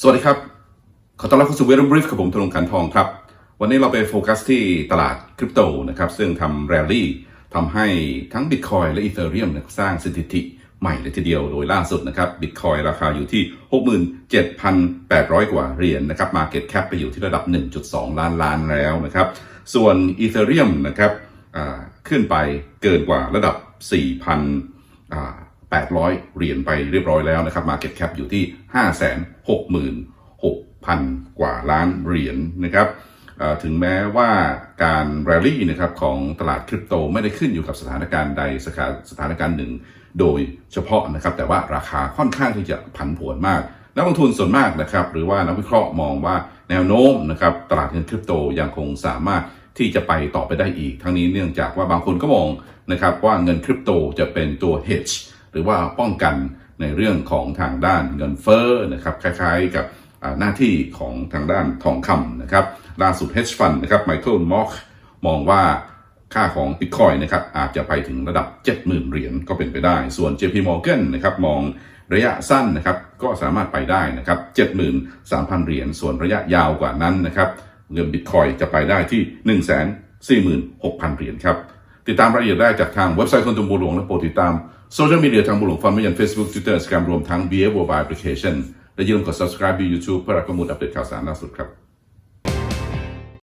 สวัสดีครับ ขอต้อนรับเข้าสู่เวรบริฟกับผมธนงขันทองครับ วันนี้เราไปโฟกัสที่ตลาดคริปโตนะครับ ซึ่งทำแรลลี่ทำให้ทั้ง Bitcoin และ Ethereum นะครับสร้างสถิติใหม่เลยทีเดียวโดยล่าสุดนะครับ Bitcoin ราคาอยู่ที่ 67,800 กว่าเหรียญนะครับ Market Cap ไปอยู่ที่ระดับ 1.2 ล้านล้านแล้วนะครับ ส่วน Ethereum นะครับขึ้นไปเกินกว่าระดับ 4,000 800 เหรียญไปเรียบร้อยแล้วนะครับ Market Cap อยู่ที่ 566,000 กว่าล้านเหรียญนะครับถึงแม้ว่าการแรลลี่นะครับของตลาดคริปโตไม่ได้ขึ้นอยู่กับสถานการณ์ใดสถานสถานการณ์หนึ่ง โดยเฉพาะนะครับ แต่ว่าราคาค่อนข้างที่จะผันผวนมากนักลงทุนส่วนมากนะครับ หรือว่านักวิเคราะห์มองว่าแนวโน้มนะครับตลาดเงินคริปโตยังคงสามารถที่จะไปต่อไปได้อีก ทั้งนี้เนื่องจากว่าบางคนก็มองนะครับว่าเงินคริปโตจะเป็นตัว hedge หรือว่าป้องกันในเรื่องของทางด้านเงินเฟ้อนะครับคล้ายๆกับหน้าที่ของทางด้านทองคำนะครับล่าสุด hedge fund นะครับไมเคิลมอคมองว่าค่าของ Bitcoin นะครับอาจจะไปถึงระดับ 70,000 เหรียญก็เป็นไปได้ ส่วน JP Morgan นะครับมองระยะสั้นนะครับก็สามารถไปได้นะครับ 73,000 เหรียญ ส่วนระยะยาวกว่านั้นนะครับเงิน Bitcoin จะไปได้ที่ 146,000 เหรียญครับ ติดตามรายละเอียดได้จากทางเว็บไซต์คนตุมบูหลวงและโปรดติดตามโซเชียลมีเดียทางบูหลวงฟันไม่ยัน Facebook Twitter Instagram รวมทั้ง b f w o r l d Application และอย่าลืมกด subscribe บ YouTube เพื่อรับข้อมูลอัปเดตข่าวสารล่าสุดครับ